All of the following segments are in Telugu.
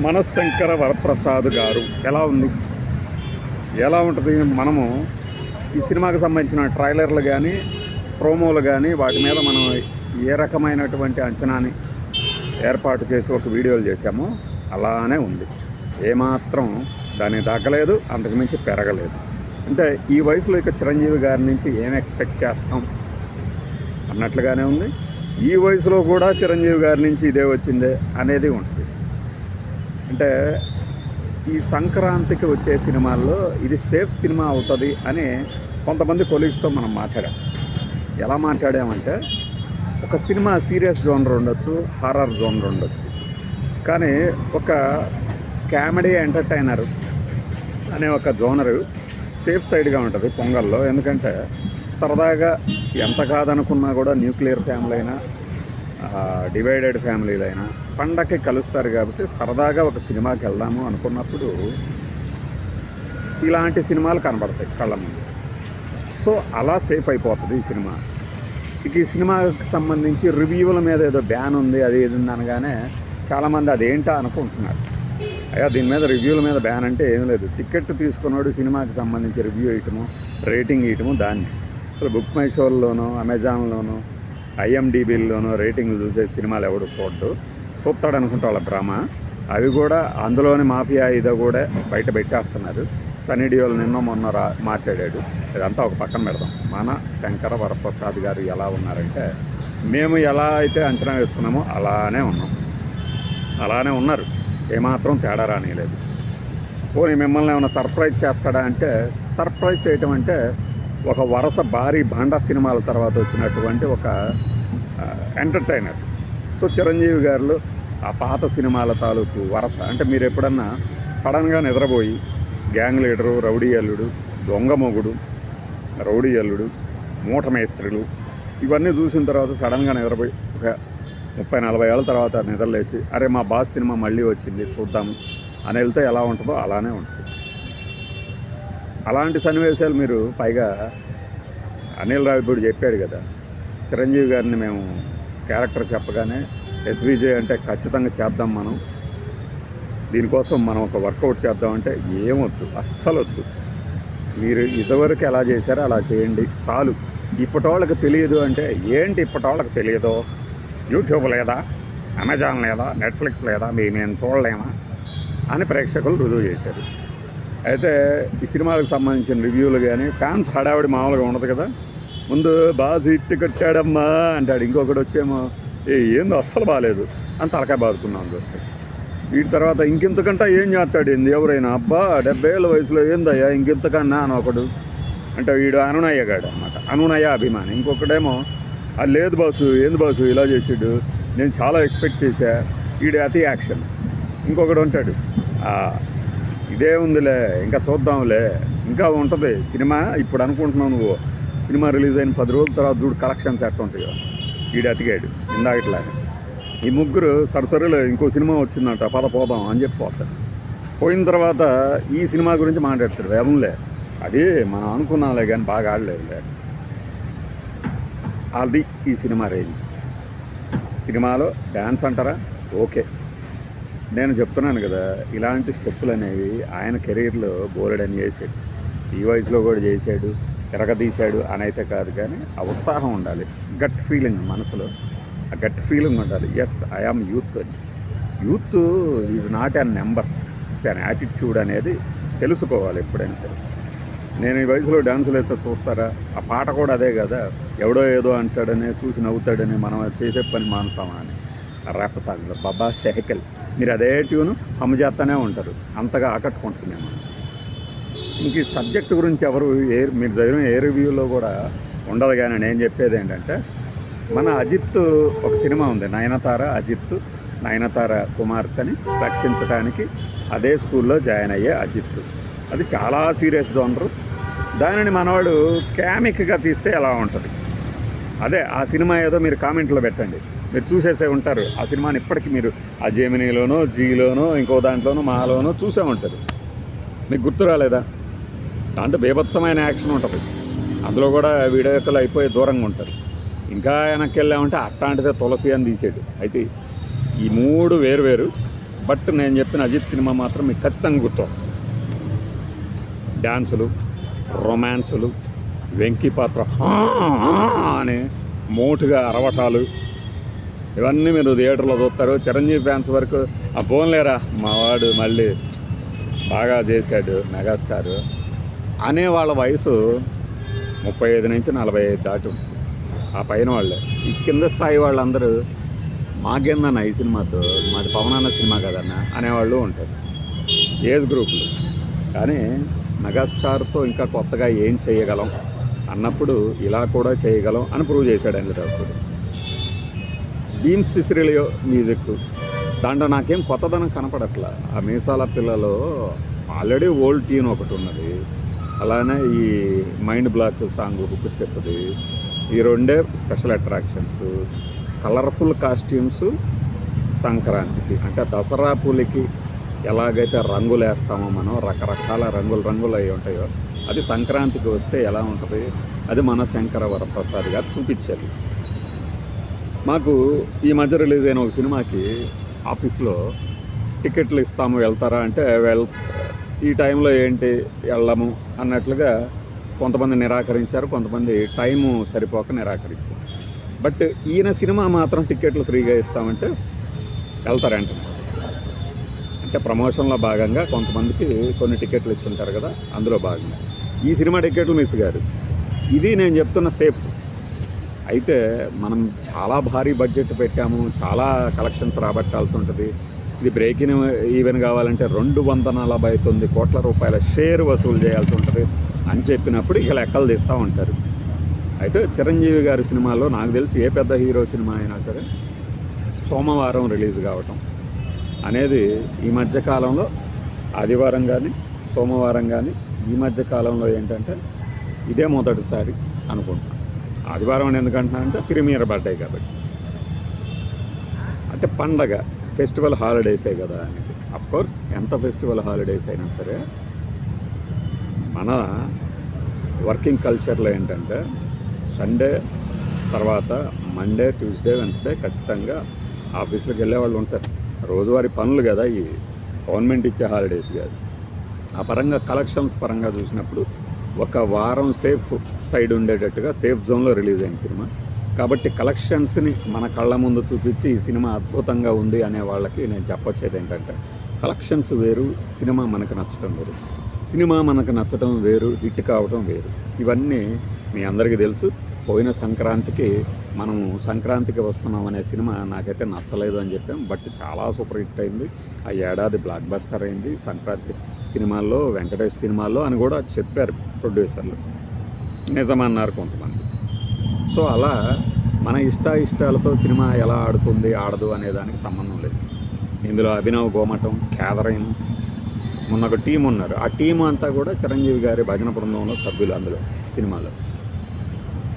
మనశంకర వరప్రసాద్ గారు. ఎలా ఉంది? ఎలా ఉంటుంది? మనము ఈ సినిమాకి సంబంధించిన ట్రైలర్లు కానీ ప్రోమోలు కానీ వాటి మీద మనం ఏ రకమైనటువంటి అంచనాని ఏర్పాటు చేసి ఒక వీడియోలు చేశామో అలానే ఉంది. ఏమాత్రం దాన్ని తగ్గలేదు అంతకుమించి పెరగలేదు. అంటే ఈ వయసులో ఇక చిరంజీవి గారి నుంచి ఏం ఎక్స్పెక్ట్ చేస్తాం అన్నట్లుగానే ఉంది. ఈ వయసులో కూడా చిరంజీవి గారి నుంచి ఇదే వచ్చిందే అనేది ఉంటుంది అంటే ఈ సంక్రాంతికి వచ్చే సినిమాల్లో ఇది సేఫ్ సినిమా అవుతుంది అని కొంతమంది కొలీగ్స్తో మనం మాట్లాడాం. ఎలా మాట్లాడామంటే ఒక సినిమా సీరియస్ జోనర్ ఉండొచ్చు హారర్ జోనర్ ఉండొచ్చు. కానీ ఒక కామెడీ ఎంటర్టైనర్ అనే ఒక జోనరు సేఫ్ సైడ్గా ఉంటుంది పొంగల్లో. ఎందుకంటే సరదాగా ఎంత కాదనుకున్నా కూడా న్యూక్లియర్ ఫ్యామిలీ అయినా డివైడెడ్ ఫ్యామిలీలు అయినా పండగకి కలుస్తారు కాబట్టి సరదాగా ఒక సినిమాకి వెళ్దాము అనుకున్నప్పుడు ఇలాంటి సినిమాలు కనబడతాయి కళ్ళ ముందు. సో అలా సేఫ్ అయిపోతుంది ఈ సినిమా. ఇక ఈ సినిమాకి సంబంధించి రివ్యూల మీద ఏదో బ్యాన్ ఉంది అది ఏది ఉంది అనగానే చాలామంది అదేంటా అనుకుంటున్నారు. అయ్యా దీని మీద రివ్యూల మీద బ్యాన్ అంటే ఏం లేదు. టికెట్ తీసుకున్నాడు సినిమాకి సంబంధించి రివ్యూ ఇయటము రేటింగ్ ఇయటము దాన్ని. అసలు బుక్ మై షోల్లోనూ అమెజాన్లోనూ ఐఎండిబిల్లోనూ రేటింగ్లు చూసే సినిమాలు ఎవడు చూడ్డు. చూస్తాడు అనుకుంటా వాళ్ళ డ్రామా అవి కూడా అందులోని మాఫియా ఇదో కూడా బయట పెట్టేస్తున్నారు. సన్నీ డియోల్ నిన్న మొన్న రా మాట్లాడాడు. ఇదంతా ఒక పక్కన పెడదాం. మన శంకర వరప్రసాద్ గారు ఎలా ఉన్నారంటే మేము ఎలా అయితే అంచనా వేసుకున్నామో అలానే ఉన్నాం. అలానే ఉన్నారు. ఏమాత్రం తేడా రానియలేదు. పోనీ మిమ్మల్ని ఏమైనా సర్ప్రైజ్ చేస్తాడా అంటే సర్ప్రైజ్ చేయటం అంటే ఒక వరుస భారీ భాండా సినిమాల తర్వాత వచ్చినటువంటి ఒక ఎంటర్టైనర్ సో చిరంజీవి గారు ఆ పాత సినిమాల తాలూకు వరస. అంటే మీరు ఎప్పుడన్నా సడన్గా నిద్రపోయి గ్యాంగ్ లీడరు రౌడీ అల్లుడు దొంగ మొగుడు రౌడీ అల్లుడు మూట మేస్త్రులు ఇవన్నీ చూసిన తర్వాత సడన్గా నిద్రపోయి ఒక ముప్పై నలభై ఏళ్ళ తర్వాత నిద్రలేచి అరే మా బాస్ సినిమా మళ్ళీ వచ్చింది చూద్దాము అని వెళ్తే ఎలా ఉంటుందో అలానే ఉంటుంది. అలాంటి సన్నివేశాలు మీరు పైగా అనిల్ రావిపూడి చెప్పాడు కదా. చిరంజీవి గారిని మేము క్యారెక్టర్ చెప్పగానే ఎస్విజే అంటే ఖచ్చితంగా చేద్దాం మనం. దీనికోసం మనం ఒక వర్కౌట్ చేద్దామంటే ఏమొద్దు అస్సలు వద్దు మీరు ఇదివరకు ఎలా చేశారో అలా చేయండి చాలు. ఇప్పటి వాళ్ళకి తెలియదు అంటే ఏంటి ఇప్పటి వాళ్ళకి తెలియదు? యూట్యూబ్ లేదా? అమెజాన్ లేదా? నెట్ఫ్లిక్స్ లేదా? మేము చూడలేమా? అని ప్రేక్షకులు రుజువు చేశారు. అయితే ఈ సినిమాలకు సంబంధించిన రివ్యూలు కానీ ఫ్యాన్స్ హడావిడి మామూలుగా ఉండదు కదా. ముందు బాగా హిట్ కట్టాడమ్మా అంటాడు. ఇంకొకటి వచ్చేమో ఏ ఏందో అస్సలు బాగాలేదు అని తలకాయ బాదుకున్నాం దొరికి వీటి తర్వాత ఇంకెంతకంటే ఏం చేస్తాడు ఏంది? ఎవరైనా అబ్బా డెబ్బై ఏళ్ళ వయసులో ఏందయ్యా ఇంకెంతకన్నా అని ఒకడు. అంటే వీడు అనునయ్య గాడు అనమాట అనునయ్య అభిమాని. ఇంకొకడేమో అది లేదు బాసు ఏంది బాసు ఇలా చేసాడు. నేను చాలా ఎక్స్పెక్ట్ చేశా. వీడు అతి యాక్షన్. ఇంకొకడు ఉంటాడు. ఇదే ఉందిలే ఇంకా చూద్దాంలే. ఇంకా ఉంటుంది. సినిమా ఇప్పుడు అనుకుంటున్నావు నువ్వు. సినిమా రిలీజ్ అయిన పది రోజుల తర్వాత చూడు కలెక్షన్స్ ఎట్లా ఉంటాయో. వీడు అతికాడు ఇందాకట్లా ఈ ముగ్గురు సరసరిలో ఇంకో సినిమా వచ్చిందంట పద పోదాం అని చెప్పి పోతారు. పోయిన తర్వాత ఈ సినిమా గురించి మాట్లాడతాడు ఏమంలే అది మనం అనుకున్నాంలే కానీ బాగా ఆడలేదులే. అది ఈ సినిమా రేంజ్. సినిమాలో డ్యాన్స్ అంటారా? ఓకే. నేను చెప్తున్నాను కదా ఇలాంటి స్టెప్పులు అనేవి ఆయన కెరీర్లో బోలెడని చేశాడు. ఈ వయసులో కూడా చేశాడు ఎరగదీశాడు అని అయితే కాదు కానీ ఆ ఉత్సాహం ఉండాలి. గట్ ఫీలింగ్ మనసులో. ఆ గట్ ఫీలింగ్ ఉండాలి. ఎస్ ఐఆమ్ యూత్ అని youth is not an number it's an attitude అనేది తెలుసుకోవాలి ఎప్పుడైనా సరే. నేను ఈ వయసులో డ్యాన్సులు అయితే చూస్తారా? ఆ పాట కూడా అదే కదా. ఎవడో ఏదో అంటాడని చూసి నవ్వుతాడని మనం చేసే పని మానుతామా అని. ఆ సాగులో బాబా సెహకల్. మీరు అదే ట్యూను హమ్ చేస్తూనే ఉంటారు. అంతగా ఆకట్టుకుంటుంది అన్నమాట ఇంక ఈ సబ్జెక్ట్ గురించి ఎవరు ఏ మీరు చదివిన ఏ రివ్యూలో కూడా ఉండదు కానీ నేను చెప్పేది ఏంటంటే మన అజిత్ ఒక సినిమా ఉంది. నయనతార అజిత్ నయనతార కుమార్తెని రక్షించడానికి అదే స్కూల్లో జాయిన్ అయ్యే అజిత్ అది చాలా సీరియస్ జోనరు. దానిని మనవాడు క్యామిక్గా తీస్తే ఎలా ఉంటుంది? అదే ఆ సినిమా ఏదో మీరు కామెంట్లో పెట్టండి. మీరు చూసేసే ఉంటారు. ఆ సినిమాని ఇప్పటికీ మీరు ఆ జెమినీలోనో జీలోనో ఇంకో దాంట్లోనో మాలోనో చూసే ఉంటారు. మీకు గుర్తు రాలేదా? దాంట్లో బీభత్సమైన యాక్షన్ ఉంటుంది. అందులో కూడా వీడియోకలు అయిపోయి దూరంగా ఉంటారు. ఇంకా వెనక్కి వెళ్ళామంటే అట్లాంటిదే తులసి అని తీసేడు అయితే ఈ మూడు వేరు వేరు. బట్ నేను చెప్పిన అజిత్ సినిమా మాత్రం మీకు ఖచ్చితంగా గుర్తొస్తుంది. డ్యాన్సులు రొమాన్సులు వెంకీ పాత్ర. "హా, అని మోటుగా అరవటాలు. ఇవన్నీ మీరు థియేటర్లో చూస్తారు. చిరంజీవి ఫ్యాన్స్ వరకు. ఆ పోన్లేరా మా వాడు మళ్ళీ బాగా చేశాడు మెగాస్టార్. అనే వాళ్ళ వయసు ముప్పై ఐదు నుంచి నలభై ఐదు దాటి ఆ పైన వాళ్ళే. ఈ కింద స్థాయి వాళ్ళందరూ మాకేందన్న ఈ సినిమాతో మాది పవనాన్న సినిమా కదన్న అనేవాళ్ళు ఉంటారు. ఏజ్ గ్రూపులు. కానీ మెగాస్టార్తో ఇంకా కొత్తగా ఏం చేయగలం? అన్నప్పుడు ఇలా కూడా చేయగలం అని ప్రూవ్ చేశాడు అండి తప్పుడు భీమ్ సిసిరిలియో మ్యూజిక్. దాంట్లో నాకేం కొత్తదనం కనపడట్లా. ఆ మీసాల పిల్లలో ఆల్రెడీ ఓల్డ్ ట్యూన్ ఒకటి ఉన్నది. అలానే ఈ మైండ్ బ్లాక్ సాంగ్ హుక్ స్టెప్ది ఈ రెండే స్పెషల్ అట్రాక్షన్స్. కలర్ఫుల్ కాస్ట్యూమ్స్ సంక్రాంతికి. అంటే దసరా పూలకి ఎలాగైతే రంగులు వేస్తామో మనం రకరకాల రంగులు రంగులు అవి ఉంటాయో అది సంక్రాంతికి వస్తే ఎలా ఉంటుంది? అది మన శంకర వరప్రసాద్ గారు చూపించారు మాకు ఈ మధ్య రిలీజ్ అయిన ఒక సినిమాకి ఆఫీస్లో టికెట్లు ఇస్తాము వెళ్తారా అంటే వెళ్ ఈ టైంలో ఏంటి వెళ్ళము అన్నట్లుగా కొంతమంది నిరాకరించారు కొంతమంది టైము సరిపోక నిరాకరించారు. బట్ ఈయన సినిమా మాత్రం టికెట్లు ఫ్రీగా ఇస్తామంటే వెళ్తారంట అంటే ప్రమోషన్లో భాగంగా కొంతమందికి కొన్ని టికెట్లు ఇస్తుంటారు కదా అందులో భాగంగా. ఈ సినిమా టికెట్లు మిస్ గారు. ఇది నేను చెప్తున్న సేఫ్. అయితే మనం చాలా భారీ బడ్జెట్ పెట్టాము చాలా కలెక్షన్స్ రాబట్టాల్సి ఉంటుంది. ఇది బ్రేక్ ఇన్ ఈవెన్ కావాలంటే రెండు వందల నలభై తొమ్మిది కోట్ల రూపాయల షేర్ వసూలు చేయాల్సి ఉంటుంది అని చెప్పినప్పుడు ఇక లెక్కలు తీస్తూ ఉంటారు. అయితే చిరంజీవి గారి సినిమాలో నాకు తెలిసి ఏ పెద్ద హీరో సినిమా అయినా సరే సోమవారం రిలీజ్ కావటం. అనేది ఈ మధ్య కాలంలో ఆదివారం కానీ సోమవారం కానీ ఈ మధ్య కాలంలో ఏంటంటే ఇదే మొదటిసారి అనుకుంటున్నాను ఆదివారం అని ఎందుకంటున్నా అంటే ప్రీమియర్ బర్త్డే కాబట్టి. అంటే పండగ ఫెస్టివల్ హాలిడేసే కదా అనేది. అఫ్ కోర్స్ ఎంత ఫెస్టివల్ హాలిడేస్ అయినా సరే మన వర్కింగ్ కల్చర్లో ఏంటంటే సండే తర్వాత మండే ట్యూస్డే వెన్స్డే ఖచ్చితంగా ఆఫీస్కి వెళ్ళే వాళ్ళు ఉంటారు. రోజువారీ పనులు కదా ఈ గవర్నమెంట్ ఇచ్చే హాలిడేస్ కాదు. ఆ పరంగా కలెక్షన్స్ పరంగా చూసినప్పుడు ఒక వారం సేఫ్ సైడ్ ఉండేటట్టుగా సేఫ్ జోన్లో రిలీజ్ అయిన సినిమా. కాబట్టి కలెక్షన్స్ని మన కళ్ళ ముందు చూపించి ఈ సినిమా అద్భుతంగా ఉంది అనే వాళ్ళకి నేను చెప్పొచ్చేది ఏంటంటే కలెక్షన్స్ వేరు సినిమా మనకు నచ్చడం వేరు. సినిమా మనకు నచ్చడం వేరు హిట్ కావడం వేరు. ఇవన్నీ మీ అందరికీ తెలుసు. పోయిన సంక్రాంతికి మనం సంక్రాంతికి వస్తున్నాం అనే సినిమా నాకైతే నచ్చలేదు అని చెప్పాం. బట్ చాలా సూపర్ హిట్ అయింది. ఆ ఏడాది బ్లాక్ బస్టర్ అయింది. సంక్రాంతి సినిమాల్లో వెంకటేష్ సినిమాల్లో అని కూడా చెప్పారు ప్రొడ్యూసర్లు. నిజమన్నారు కొంతమంది. సో అలా మన ఇష్ట ఇష్టాలతో సినిమా ఎలా ఆడుతుంది ఆడదు అనే దానికి సంబంధం లేదు. ఇందులో అభినవ్ గోమటం క్యాదరైన్ మొన్న ఒక టీం ఉన్నారు. ఆ టీం అంతా కూడా చిరంజీవి గారి భజన బృందంలో సభ్యులు అందులో సినిమాలో.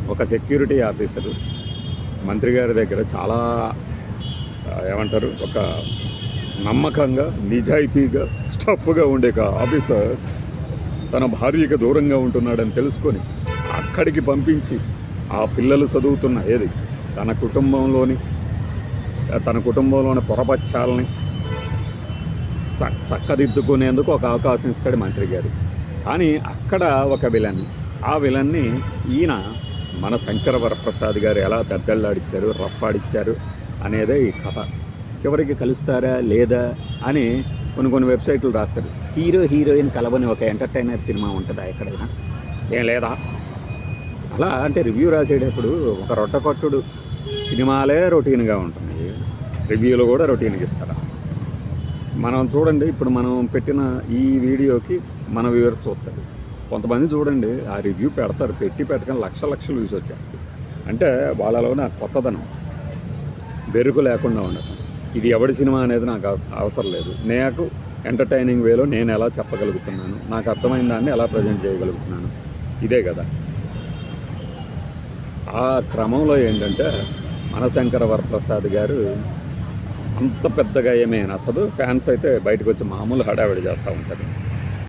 ఒక సెక్యూరిటీ ఆఫీసరు మంత్రి గారి దగ్గర చాలా ఏమంటారు ఒక నమ్మకంగా నిజాయితీగా స్టఫ్గా ఉండే ఒక ఆఫీసర్ తన భార్యకి దూరంగా ఉంటున్నాడని తెలుసుకొని అక్కడికి పంపించి ఆ పిల్లలు చదువుతున్న ఏది? తన కుటుంబంలోని తన కుటుంబంలోని పొరపచ్చాలని చక్కదిద్దుకునేందుకు ఒక అవకాశం ఇస్తాడు మంత్రి గారు. కానీ అక్కడ ఒక విలన్ ఆ విలన్ని ఈయన మన శంకర వరప్రసాద్ గారు ఎలా పెద్దళ్ళాడిచ్చారు రఫ్ ఆడిచ్చారు అనేదే ఈ కథ. చివరికి కలుస్తారా లేదా అని కొన్ని కొన్ని వెబ్సైట్లు రాస్తారు. హీరో హీరోయిన్ కలవని ఒక ఎంటర్టైనర్ సినిమా ఉంటుందా ఎక్కడైనా? ఏం లేదా? అలా అంటే రివ్యూ రాసేటప్పుడు ఒక రొట్టకొట్టుడు సినిమాలే రొటీన్గా ఉంటున్నాయి. రివ్యూలు కూడా రొటీన్గా ఇస్తారా? మనం చూడండి ఇప్పుడు మనం పెట్టిన ఈ వీడియోకి మన వ్యూవర్స్ చూస్తారు. కొంతమంది చూడండి ఆ రివ్యూ పెడతారు పెట్టి పెట్టగానే లక్ష లక్షలు వ్యూస్ వచ్చేస్తాయి. అంటే వాళ్ళలోనే ఆ కొత్తదనం. బెరుకు లేకుండా ఉండటం. ఇది ఎవడి సినిమా అనేది నాకు అవసరం లేదు. నాకు ఎంటర్టైనింగ్ వేలో నేను ఎలా చెప్పగలుగుతున్నాను నాకు అర్థమైన దాన్ని ఎలా ప్రజెంట్ చేయగలుగుతున్నాను ఇదే కదా. ఆ క్రమంలో ఏంటంటే మనశంకర వరప్రసాద్ గారు అంత పెద్దగా ఏమీ నచ్చదు. ఫ్యాన్స్ అయితే బయటకు వచ్చి మామూలు హడావిడి చేస్తూ ఉంటారు.